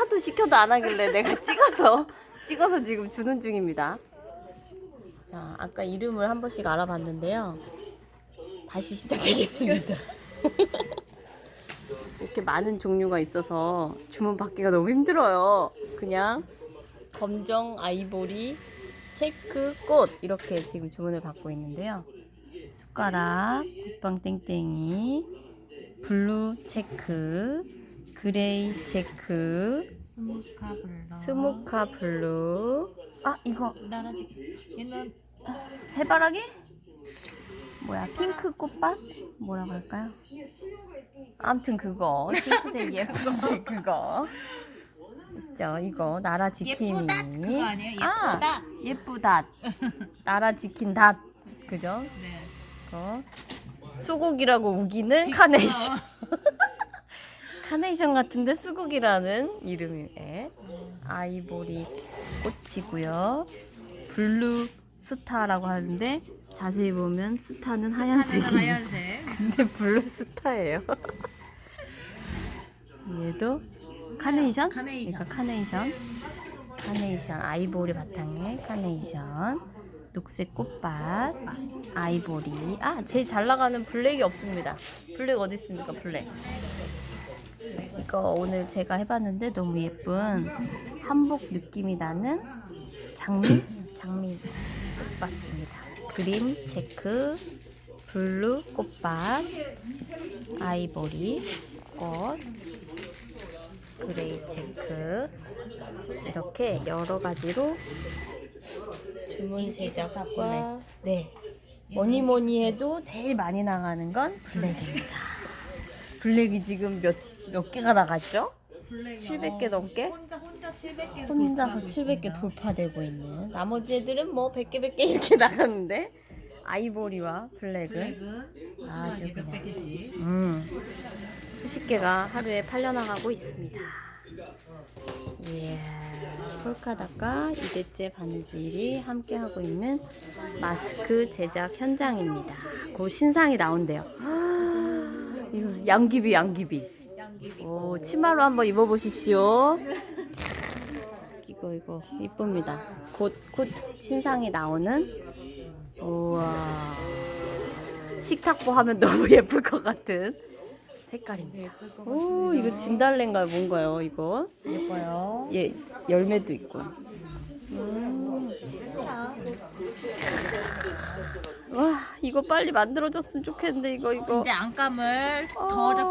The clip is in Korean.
하도 시켜도 안 하길래 내가 찍어서 찍어서 지금 주는 중입니다. 자, 아까 이름을 한 번씩 알아봤는데요. 다시 시작되겠습니다. 이렇게 많은 종류가 있어서 주문 받기가 너무 힘들어요. 그냥 검정, 아이보리, 체크, 꽃 이렇게 지금 주문을 받고 있는데요. 숟가락, 국방 땡땡이, 블루 체크, 그레이 체크, 스모카 블러. 스모카 블루. 아 이거 나라지. 얘는 해바라기? 뭐야 핑크 꽃밭? 뭐라고 할까요? 아무튼 그거 핑크색 예쁜색 그거 있죠 이거 나라 지킴이 예쁘다 그거 아니에요? 아, 예쁘다. 예쁘다 나라 지킨 닷 그죠? 네. 그거 수국이라고 우기는 카네이션 카네이션 같은데 수국이라는 이름이에 아이보리 꽃이고요. 블루 스타라고 하는데 자세히 보면 스타는 하얀색이 하얀색. 근데 블루 스타예요. 얘도 카네이션? 카네이션. 그러니까 카네이션. 카네이션. 아이보리 바탕에 카네이션. 녹색 꽃밭. 아이보리. 아 제일 잘 나가는 블랙이 없습니다. 블랙 어디 있습니까 블랙 이거 오늘 제가 해봤는데 너무 예쁜 한복 느낌이 나는 장미 장미 꽃밭입니다. 그린 체크 블루 꽃밭 아이보리 꽃 그레이 체크. 이렇게 여러 가지로 주문 제작과 네 뭐니 뭐니 해도 제일 많이 나가는 건 블랙입니다. 블랙이 지금 몇 몇 개가 나갔죠? 블랙이 700개 넘게? 혼자 혼자 700개. 혼자서 700개 돌파되고 있는 나머지 애들은 뭐 100개 100개 이렇게 나갔는데 아이보리와 블랙은 블랙은 아주 그냥. 몇 개씩. 음, 수십 개가 하루에 팔려나가고 있습니다. 예, 폴카닥과 이대째 바느질이 함께하고 있는 마스크 제작 현장입니다. 곧 신상이 나온대요. 이거 양귀비 양귀비. 오, 치마로 한번 입어보십시오. 이거 이거 이쁩니다. 곧곧 신상이 나오는 우와 식탁보 하면 너무 예쁠 것 같은 색깔입니다. 오 이거 진달래인가요 뭔가요 이거? 예뻐요. 예 열매도 있고. 음. 와 이거 빨리 만들어졌으면 좋겠는데 이거 이거. 이제 안감을 어. 더 적게